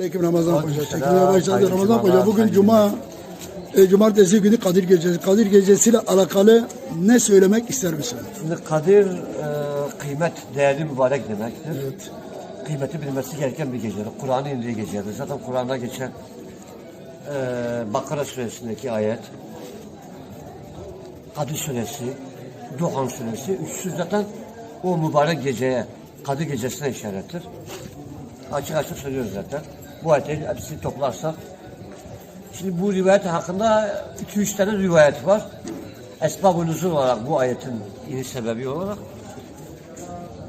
Aleyküm Ramazan. Aleykümselam. Çekimeye başladı. Ramazan Hoca bugün Cuma, e, Cumartesi günü Kadir Gecesi. Kadir Gecesi ile alakalı ne söylemek ister misin? Şimdi Kadir e, kıymet, değerli mübarek demektir. Evet. Kıymeti bilmesi gereken bir gecedir. Kur'an'ın indiği gecedir. Zaten Kur'an'da geçen e, Bakara suresindeki ayet, Kadir suresi, Duhan suresi, üçüsü zaten o mübarek geceye, Kadir gecesine işarettir. Açık açık söylüyoruz zaten. Bu ayetleri hepsini toplarsak. Şimdi bu rivayet hakkında iki üç tane rivayet var. Esbab-ı olarak bu ayetin iniş sebebi olarak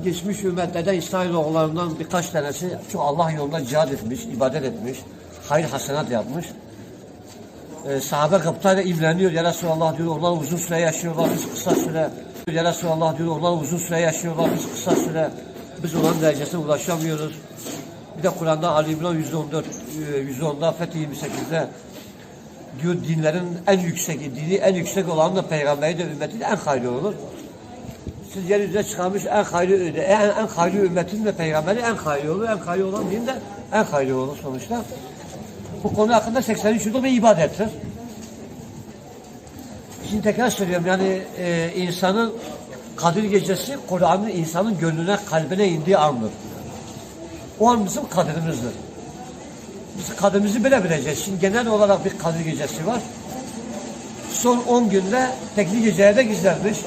geçmiş ümmetlerden İsrailoğullarından birkaç tanesi çok Allah yolunda cihad etmiş, ibadet etmiş, hayır hasenat yapmış. Ee, sahabe kapıtayla imreniyor. Ya Resulallah diyor onlar uzun süre yaşıyorlar, biz kısa süre. Ya Resulallah diyor onlar uzun süre yaşıyorlar, biz kısa süre. Biz olan derecesine ulaşamıyoruz. Bir de Kur'an'da Ali İmran 114, e, 110'da Fethi 28'de diyor dinlerin en yüksek, dini en yüksek olan da peygamberi de ümmeti de en hayırlı olur. Siz yeryüzüne çıkarmış en hayırlı, en, en hayırlı ümmetin de peygamberi en hayırlı olur. En hayırlı olan din de en hayırlı olur sonuçta. Bu konu hakkında 83 yılda bir ibadettir. Şimdi tekrar söylüyorum yani e, insanın Kadir Gecesi Kur'an'ın insanın gönlüne, kalbine indiği andır. O an bizim kaderimizdir. Biz kaderimizi böyle bileceğiz. Şimdi genel olarak bir Kadir Gecesi var. Son 10 günde tekli geceye de gizlenmiş.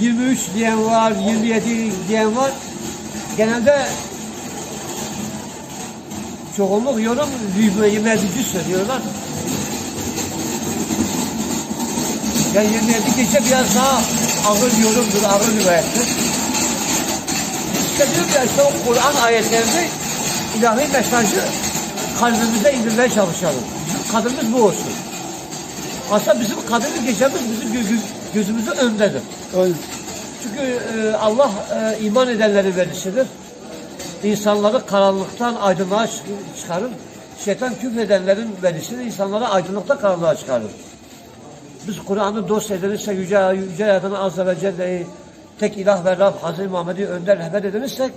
23 diyen var, 27 diyen var. Genelde çoğunluk yorum 27. söylüyorlar. Yani 27 gece biraz daha ağır yorumdur, ağır rivayettir. İşte diyorum ya işte o Kur'an ayetlerini ilahi mesajı kalbimize indirmeye çalışalım. Bizim kadımız bu olsun. Aslında bizim kadımız gecemiz bizim gö- gö- gözümüzün önündedir. Aynen. Çünkü e, Allah e, iman edenlerin velisidir. İnsanları karanlıktan aydınlığa çık- çıkarır. Şeytan küfredenlerin velisidir. İnsanları aydınlıkta karanlığa çıkarır. Biz Kur'an'ı dost edinirsek, Yüce, Yüce Yaradanı Azze ve Celle'yi tek ilah ve Rab Hazreti Muhammed'i önder rehber edinirsek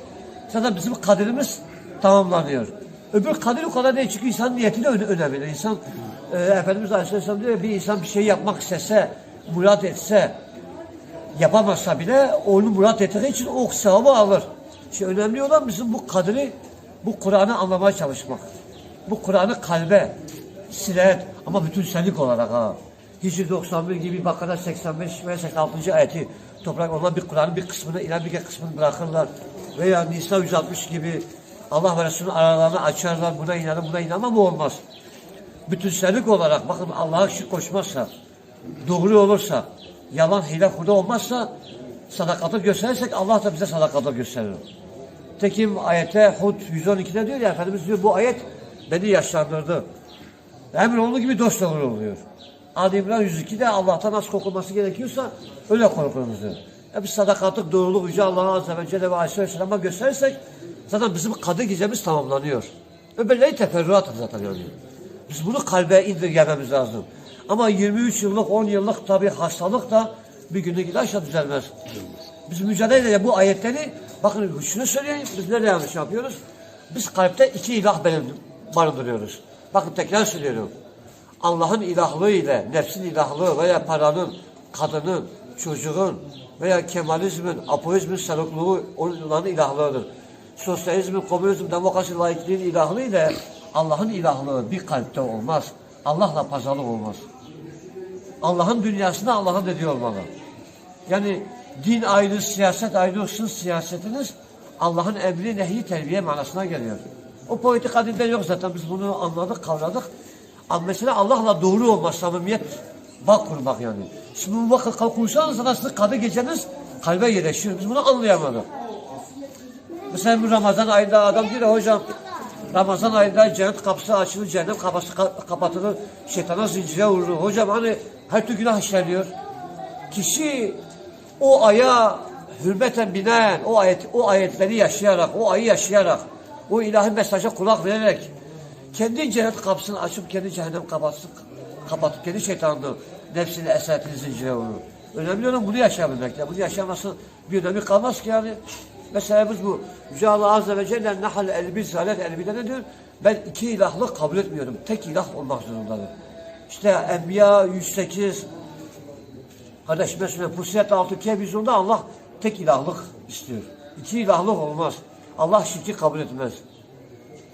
zaten bizim kaderimiz tamamlanıyor. Öbür kadir o kadar değil çünkü insan niyeti de öne- önemli. İnsan, e, Efendimiz Aleyhisselam diyor bir insan bir şey yapmak istese, murat etse, yapamazsa bile onu murat ettiği için o sevabı alır. İşte önemli olan bizim bu kadri, bu Kur'an'ı anlamaya çalışmak. Bu Kur'an'ı kalbe, sirayet ama bütünsellik olarak ha. Hicri 91 gibi Bakara 85 ve 86. ayeti toprak olan bir Kur'an'ın bir kısmını, bir kısmını bırakırlar. Veya Nisa 160 gibi Allah ve Resulü'nün aralarını açarlar. Buna inanın, buna inanmam bu olmaz. Bütünsellik olarak bakın Allah'a şirk koşmazsa, doğru olursa, yalan, hile, huda olmazsa sadakatı gösterirsek Allah da bize sadakatı gösterir. Tekim ayete Hud 112'de diyor ya Efendimiz diyor bu ayet beni yaşlandırdı. Emir olduğu gibi dost doğru oluyor. Ali İmran 102'de Allah'tan nasıl korkulması gerekiyorsa öyle korkulunuz diyor. Ya biz sadakatlik, doğruluk, Yüce Allah'a Azze ve Celle ve Aleyhisselam'a gösterirsek zaten bizim kadı gecemiz tamamlanıyor. Öbürleri teferruat zaten yani. Biz bunu kalbe indirgememiz lazım. Ama 23 yıllık, 10 yıllık tabii hastalık da bir günlük ilaçla düzelmez. Biz mücadele bu ayetleri, bakın şunu söyleyeyim, biz nerede yanlış yapıyoruz? Biz kalpte iki ilah barındırıyoruz. Bakın tekrar söylüyorum. Allah'ın ilahlığı ile nefsin ilahlığı veya paranın, kadının, çocuğun veya kemalizmin, apoizmin sarıklığı onların ilahlığıdır. Sosyalizmin, komünizmin, demokrasi, laikliğin ilahlığı ile Allah'ın ilahlığı bir kalpte olmaz. Allah'la pazarlık olmaz. Allah'ın dünyasında Allah'ın dediği olmalı. Yani din ayrı, siyaset ayrı olsun siyasetiniz Allah'ın emri, nehi, terbiye manasına geliyor. O politika dinde yok zaten biz bunu anladık, kavradık. Mesela Allah'la doğru olmak, samimiyet, bağ kurmak yani. Şimdi bu vakit konuşsanız aslında kadı geceniz kalbe yerleşiyor. Biz bunu anlayamadık. Mesela bu Ramazan ayında adam diyor hocam Ramazan ayında cennet kapısı açılır, cennet kapısı ka- kapatılır, şeytana zincire vurur. Hocam hani her türlü günah işleniyor. Kişi o aya hürmeten binaen, o ayet, o ayetleri yaşayarak, o ayı yaşayarak, o ilahi mesaja kulak vererek, kendi cennet kapısını açıp kendi cehennem kapatsı, kapatıp kendi şeytanını, nefsini, esaretini zincire vurur. Önemli olan bunu yaşayabilmek. Ya. Bunu yaşaması bir önemi kalmaz ki yani. Mesela biz bu Yüce Allah Azze ve Celle Nahl 51 Salet 51'de ne diyor? Ben iki ilahlık kabul etmiyorum. Tek ilah olmak zorundadır. İşte Enbiya 108 Kardeş mesela Fusilet 6 vizyonda Allah tek ilahlık istiyor. İki ilahlık olmaz. Allah şirki kabul etmez.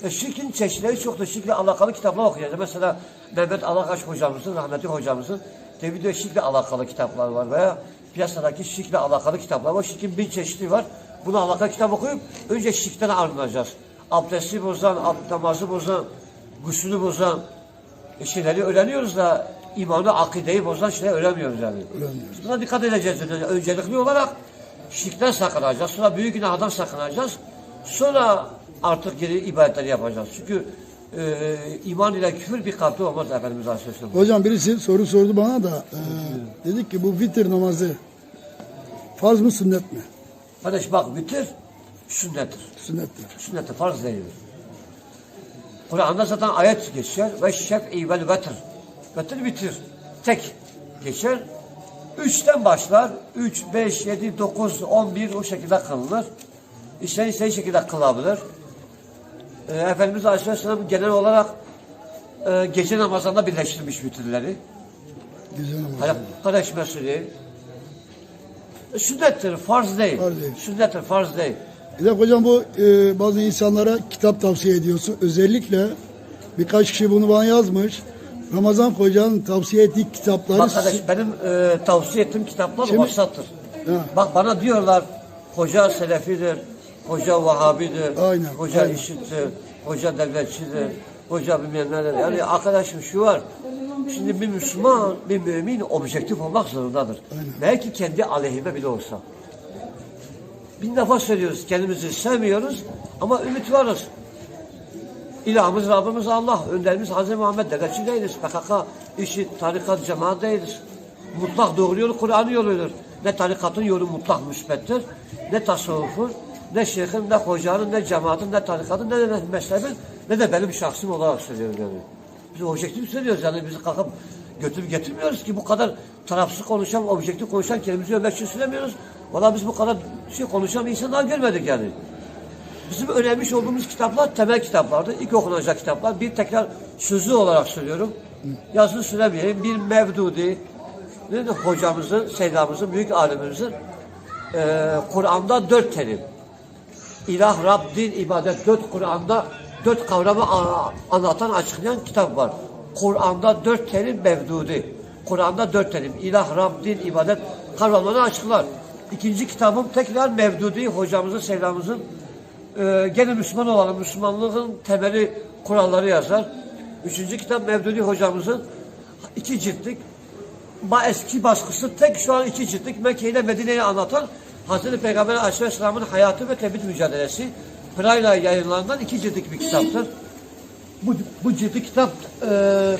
E, şirkin çeşitleri çoktur. Şirkle alakalı kitaplar okuyacağız. Mesela Mehmet Alakaş hocamızın, rahmetli hocamızın tevhid ve şirkle alakalı kitaplar var veya piyasadaki şirkle alakalı kitaplar var. Şirkin bin çeşidi var. Buna alakalı kitap okuyup önce şirkten arınacağız. Abdesti bozan, namazı bozan, gusülü bozan e, şeyleri öğreniyoruz da imanı, akideyi bozan şeyleri öğrenmiyoruz yani. Öğrenmiyoruz. Buna dikkat edeceğiz. Öncelikli olarak şirkten sakınacağız. Sonra büyük günahdan sakınacağız. Sonra artık geri ibadetleri yapacağız. Çünkü e, iman ile küfür bir katı olmaz Efendimiz Aleyhisselam. Hocam birisi soru sordu bana da e, dedik ki bu vitir namazı farz mı sünnet mi? Kardeş bak bitir sünnettir. Sünnettir. Sünnettir, farz değildir. Kur'an'da zaten ayet geçer. Ve şef'i vel vetr. Vetr bitir. Tek geçer. Üçten başlar. Üç, beş, yedi, dokuz, on bir o şekilde kılınır. İşten istediği şekilde kılabilir. Ee, Efendimiz Aleyhisselam genel olarak e, gece namazında birleştirmiş vitirleri. Güzel namaz. Hani kardeş mesulü. E, Sünnettir, farz değil. Farz değil. Sünnettir, farz değil. Bir de hocam bu e, bazı insanlara kitap tavsiye ediyorsun. Özellikle birkaç kişi bunu bana yazmış. Ramazan Hoca'nın tavsiye ettiği kitapları Bak kardeş benim e, tavsiye ettiğim kitaplar Şimdi- vasattır. Ha. Bak bana diyorlar hoca selefidir, hoca vahabidir, Aynen, hoca aynen. işittir, hoca devletçidir, hoca bilmem neler. Yani arkadaşım şu var. Şimdi bir Müslüman, bir mümin objektif olmak zorundadır. Aynen. Belki kendi aleyhime bile olsa. Bin defa söylüyoruz kendimizi sevmiyoruz ama ümit varız. İlahımız Rabbimiz Allah, önderimiz Hazreti Muhammed devletçi değiliz. PKK, işi, tarikat, cemaat değiliz. Mutlak doğru yol Kur'an yoludur. Ne tarikatın yolu mutlak müsbettir, ne tasavvufun, ne şeyhin, ne hocanın, ne cemaatin, ne tarikatın, ne de mezhebin, ne de benim şahsım olarak söylüyorum yani. Biz objektif söylüyoruz yani biz kalkıp götürüp getirmiyoruz ki bu kadar tarafsız konuşan, objektif konuşan kelimemizi övmek için söylemiyoruz. Valla biz bu kadar şey konuşan insanlar görmedik yani. Bizim önermiş olduğumuz kitaplar temel kitaplardı. İlk okunacak kitaplar. Bir tekrar sözlü olarak söylüyorum. Yazını söylemeyeyim. Bir Mevdudi, hocamızın, Seydamızın, büyük alimimizin eee Kur'an'da dört terim. İlah, Rab, din, ibadet. Dört Kur'an'da dört kavramı anlatan, açıklayan kitap var. Kur'an'da dört terim Mevdudi. Kur'an'da dört terim. İlah, Rab, din, ibadet kavramlarını açıklar. İkinci kitabım tekrar Mevdudi hocamızın, Seydamızın ee, gene Müslüman olalım. Müslümanlığın temeli kuralları yazar. Üçüncü kitap Mevdudi hocamızın iki ciltlik ba eski baskısı tek şu an iki ciltlik Mekke ile Medine'yi anlatan Hazreti Peygamber Aleyhisselam'ın hayatı ve tebit mücadelesi Pırayla yayınlanan iki ciltlik bir kitaptır. Bu, bu ciltli kitap e,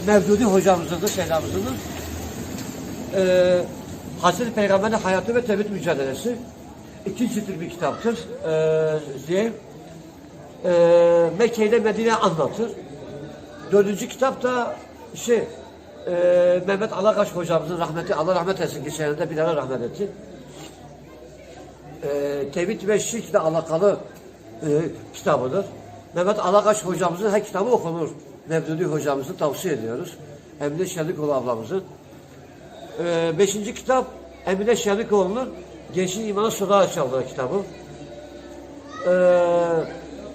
Mevdudi hocamızındır, Selamımızındır. E, Hazreti Peygamber'in hayatı ve tebit mücadelesi iki ciltlik bir kitaptır. E, diye e, Mekke ile Medine anlatır. Dördüncü kitap da şey e, Mehmet Alakaş hocamızın rahmeti Allah rahmet etsin geçenlerde bir rahmet etti. E, tevhid ve şirkle alakalı e, kitabıdır. Mehmet Alakaş hocamızın her kitabı okunur. Mevdudi hocamızı tavsiye ediyoruz. Emine Şenlikoğlu ablamızın. E, beşinci kitap Emine Şenlikoğlu'nun Gençliğin İmanı Sodağı Çaldığı kitabı. Ee,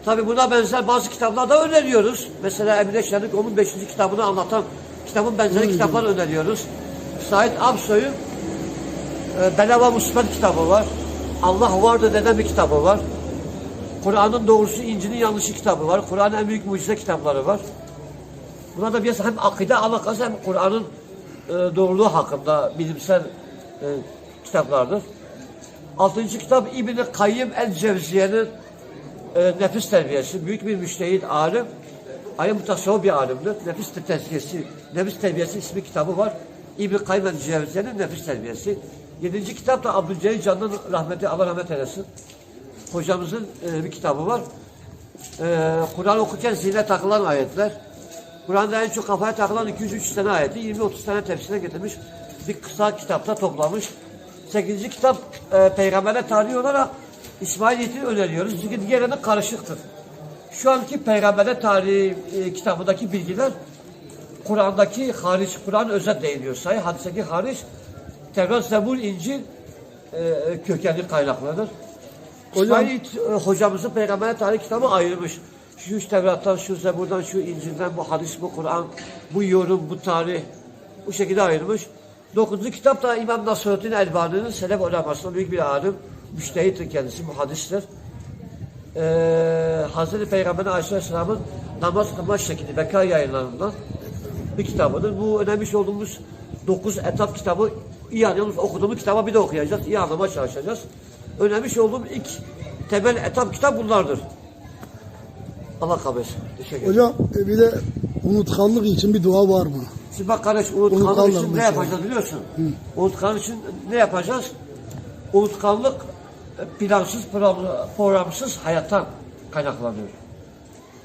tabi buna benzer bazı kitaplar da öneriyoruz. Mesela Emine Şenlikoğlu'nun 5. kitabını anlatan kitabın benzeri kitaplar öneriyoruz. Said Absoy'un e, Belava Musibet kitabı var. Allah vardı denen bir kitabı var. Kur'an'ın doğrusu, İncil'in yanlışı kitabı var. Kur'an'ın en büyük mucize kitapları var. Buna da biraz hem akide alakası hem Kur'an'ın e, doğruluğu hakkında bilimsel e, kitaplardır. Altıncı kitap İbn-i Kayyim el-Cevziye'nin e, nefis terbiyesi. Büyük bir müştehid alim. Aynı mutasavvuf bir alimdir. Nefis tezkiyesi, nefis terbiyesi ismi kitabı var. İbn-i Kayyim el-Cevziye'nin nefis terbiyesi. Yedinci kitap da Abdülcelil Can'ın rahmeti, Allah rahmet eylesin. Hocamızın e, bir kitabı var. E, Kur'an okurken zihne takılan ayetler. Kur'an'da en çok kafaya takılan 203 tane ayeti 20-30 tane tefsirine getirmiş. Bir kısa kitapta toplamış. 8. kitap e, Peygamber'e tarihi olarak İsmail Yiğit'i öneriyoruz. Çünkü diğerine karışıktır. Şu anki Peygamberler Tarihi e, kitabındaki bilgiler Kur'an'daki hariç, Kur'an özet değiniyor. Sayı hadisedeki hariç Tevrat, Zebur, İncil e, kökenli kaynaklardır. Hocam- İsmail e, hocamızın Peygamber Tarihi kitabı ayırmış. Şu şu Tevrat'tan, şu Zebur'dan, şu İncil'den, bu hadis, bu Kur'an, bu yorum, bu tarih bu şekilde ayırmış. Dokuzuncu kitap da İmam Nasruddin Elbani'nin Selef ulemasının büyük bir alim. Müştehittir kendisi, muhaddistir. Ee, Hazreti Peygamber Aleyhisselam'ın namaz kılma şekli Beka yayınlarından bir kitabıdır. Bu önemli olduğumuz dokuz etap kitabı iyi anlıyoruz. Okuduğumuz kitaba bir de okuyacağız. iyi anlamaya çalışacağız. Önemli olduğum ilk temel etap kitap bunlardır. Allah kabul etsin. Teşekkür ederim. Hocam e, bir de unutkanlık için bir dua var mı? Şimdi bak kardeş unutkanlık Unutkanlık için ne yapacağız biliyorsun? Unutkanlık için ne yapacağız? Unutkanlık e, plansız, program- programsız hayattan kaynaklanıyor.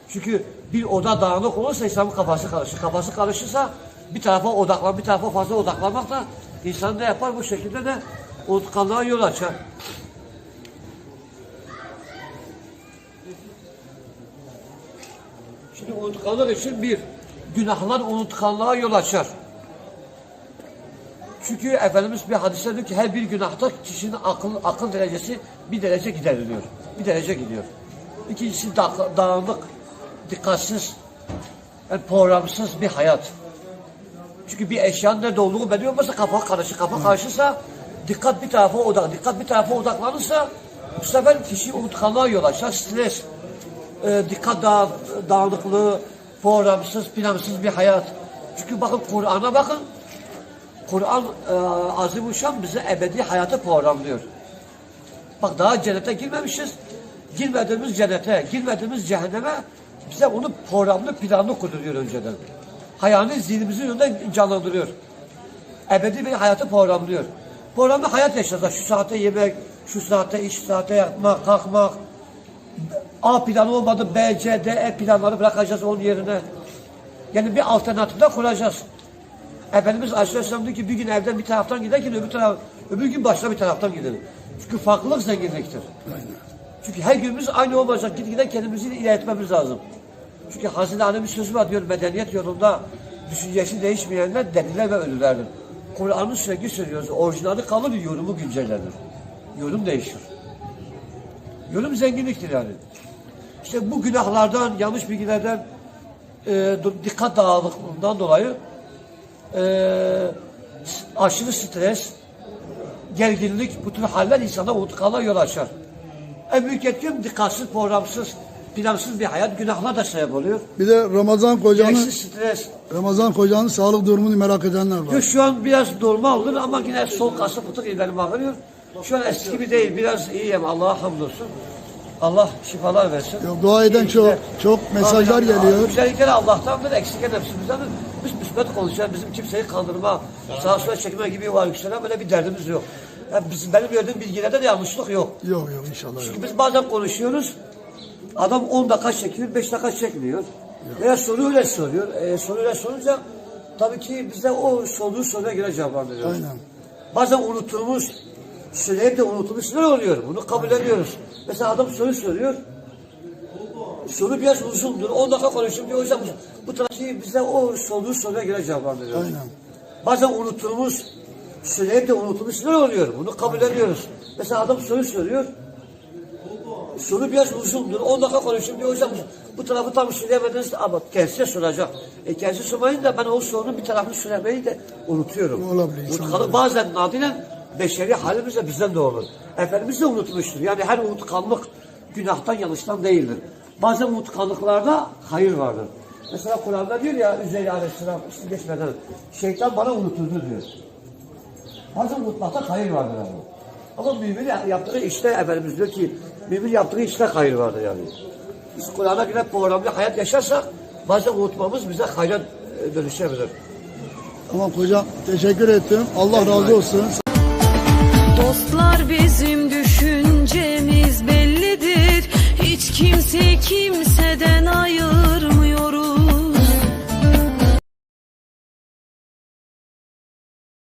Çünkü bir oda dağınık olursa insanın kafası karışır. Kafası karışırsa bir tarafa odaklan, bir tarafa fazla odaklanmak da insan ne yapar? Bu şekilde de unutkanlığa yol açar. Şimdi unutkanlık için bir, günahlar unutkanlığa yol açar. Çünkü Efendimiz bir hadiste diyor ki her bir günahta kişinin akıl, akıl derecesi bir derece gideriliyor. Bir derece gidiyor. İkincisi da, dağınık, dikkatsiz, yani programsız bir hayat. Çünkü bir eşyanın nerede olduğu belli olmasa kafa karışır. Kafa karışırsa dikkat bir tarafa odak, dikkat bir tarafa odaklanırsa bu sefer kişi unutkanlığa yol açar. Stres, e, dikkat dağ, dağınıklığı, programsız, plansız bir hayat. Çünkü bakın Kur'an'a bakın. Kur'an e, Azimuşşan bize ebedi hayatı programlıyor. Bak daha cennete girmemişiz. Girmediğimiz cennete, girmediğimiz cehenneme bize onu programlı, planlı kurduruyor önceden. Hayalini zihnimizin önünde canlandırıyor. Ebedi bir hayatı programlıyor. Programlı hayat yaşayacağız. Şu saate yemek, şu saate iş, saate yatmak, kalkmak. A planı olmadı, B, C, D, E planları bırakacağız onun yerine. Yani bir alternatif de kuracağız. Efendimiz Aleyhisselam diyor ki bir gün evden bir taraftan giderken öbür taraf, öbür gün başka bir taraftan gidelim. Çünkü farklılık zenginliktir. Çünkü her günümüz aynı olmayacak. Gitgide kendimizi ilerletmemiz lazım. Çünkü Ali'nin bir sözü var diyor medeniyet yolunda düşüncesi değişmeyenler deliler ve ölülerdir. Kur'an'ı sürekli söylüyoruz. Orijinali kalır, yorumu güncellenir. Yorum değişir. Yorum zenginliktir yani. İşte bu günahlardan, yanlış bilgilerden, e, dikkat dağınıklığından dolayı e, aşırı stres, gerginlik, bu tür haller insana unutkanlığa yol açar. En büyük etken dikkatsiz, programsız, plansız bir hayat günahlar da sebep oluyor. Bir de Ramazan kocanın Gereksiz stres. Ramazan kocanın sağlık durumunu merak edenler var. Yo, Şu an biraz normal olur ama yine sol kası fıtık iğneleri ağrıyor. Şu an eski gibi değil, biraz iyiyim Allah'a hamdolsun. Allah şifalar versin. Yok, dua eden çok İyilikler. çok mesajlar Amin. geliyor. Güzellikler Allah'tandır, eksikler nefsimizdendir. Biz müsbet konuşan, bizim kimseyi kandırma, sağa sola çekme gibi var yükselen böyle bir derdimiz yok. Yani bizim, benim gördüğüm bilgilerde de yanlışlık yok. Yok yok inşallah yok. Çünkü biz bazen konuşuyoruz, adam 10 dakika çekiyor, 5 dakika çekmiyor. Veya soru öyle soruyor. E, soru öyle sorunca tabii ki biz de o sorduğu soruya göre cevap veriyoruz. Aynen. Bazen unuttuğumuz, söyleyip de unuttuğumuz şeyler oluyor. Bunu kabul ediyoruz. Mesela adam soru soruyor. Soru biraz uzundur. 10 dakika konuşuyor diyor. Hocam bu tarafı bize o sorduğu soruya göre cevap veriyoruz. Aynen. Bazen unuttuğumuz, söyleyip de unuttuğumuz şeyler oluyor. Bunu kabul ediyoruz. Mesela adam soru soruyor. Soru biraz uzundur. 10 dakika konuşuyor diyor. Hocam bu tarafı tam söyleyemediniz ama kendisi de soracak. E kendisi sormayınca ben o sorunun bir tarafını söylemeyi de unutuyorum. Olabilir, olabilir. bazen nadiren beşeri halimiz de bizden de olur. Efendimiz de unutmuştur. Yani her unutkanlık günahtan yanlıştan değildir. Bazen unutkanlıklarda hayır vardır. Mesela Kur'an'da diyor ya Üzeyir Aleyhisselam işte geçmeden şeytan bana unuturdu diyor. Bazen unutmakta hayır vardır ama. Ama mümin yaptığı işte Efendimiz diyor ki mümin yaptığı işte hayır vardır yani. Biz Kur'an'a göre programlı hayat yaşarsak bazen unutmamız bize hayra e, dönüşebilir. Tamam hocam teşekkür ettim. Allah razı olsun. Dostlar bizim düşüncemiz bellidir. Hiç kimse kimseden ayrı.